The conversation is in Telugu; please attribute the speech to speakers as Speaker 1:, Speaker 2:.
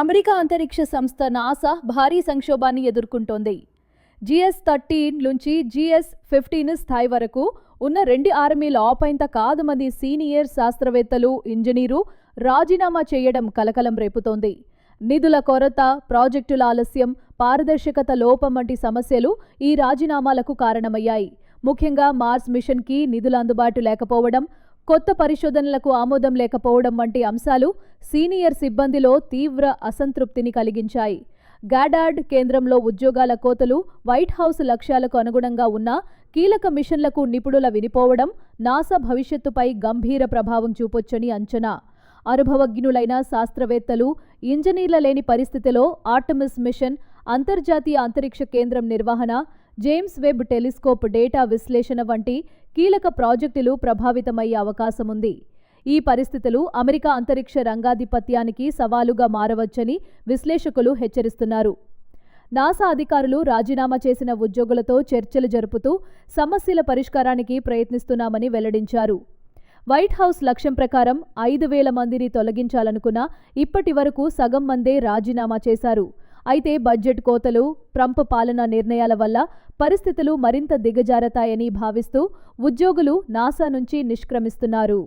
Speaker 1: అమెరికా అంతరిక్ష సంస్థ నాసా భారీ సంక్షోభాన్ని ఎదుర్కొంటోంది. జిఎస్ థర్టీన్ నుంచి జిఎస్ ఫిఫ్టీన్ స్థాయి వరకు ఉన్న రెండు ఆర్మీల ఆపైంత కాదు మంది సీనియర్ శాస్త్రవేత్తలు ఇంజనీరు రాజీనామా చేయడం కలకలం రేపుతోంది. నిధుల కొరత ప్రాజెక్టుల ఆలస్యం పారదర్శకత లోపం వంటి సమస్యలు ఈ రాజీనామాలకు కారణమయ్యాయి. ముఖ్యంగా మార్స్ మిషన్కి నిధుల అందుబాటు లేకపోవడం కొత్త పరిశోధనలకు ఆమోదం లేకపోవడం వంటి అంశాలు సీనియర్ సిబ్బందిలో తీవ్ర అసంతృప్తిని కలిగించాయి. గాడార్డ్ కేంద్రంలో ఉద్యోగాల కోతలు వైట్ హౌస్ లక్ష్యాలకు అనుగుణంగా ఉన్న కీలక మిషన్లకు నిపుణుల వినిపోవడం నాసా భవిష్యత్తుపై గంభీర ప్రభావం చూపొచ్చని అంచనా. అనుభవజ్ఞులైన శాస్త్రవేత్తలు ఇంజనీర్ల లేని పరిస్థితిలో ఆర్టమిస్ మిషన్ అంతర్జాతీయ అంతరిక్ష కేంద్రం నిర్వహణ జేమ్స్ వెబ్ టెలిస్కోప్ డేటా విశ్లేషణ వంటి కీలక ప్రాజెక్టులు ప్రభావితమయ్యే అవకాశముంది. ఈ పరిస్థితులు అమెరికా అంతరిక్ష రంగాధిపత్యానికి సవాలుగా మారవచ్చని విశ్లేషకులు హెచ్చరిస్తున్నారు. నాసా అధికారులు రాజీనామా చేసిన ఉద్యోగులతో చర్చలు జరుపుతూ సమస్యల పరిష్కారానికి ప్రయత్నిస్తున్నామని వెల్లడించారు. వైట్ హౌస్ లక్ష్యం ప్రకారం ఐదు వేల మందిని తొలగించాలనుకున్న ఇప్పటి వరకు సగం మందే రాజీనామా చేశారు. అయితే బడ్జెట్ కోతలు ట్రంప్ పాలనా నిర్ణయాల వల్ల పరిస్థితులు మరింత దిగజారతాయని భావిస్తూ ఉద్యోగులు నాసా నుంచి నిష్క్రమిస్తున్నారు.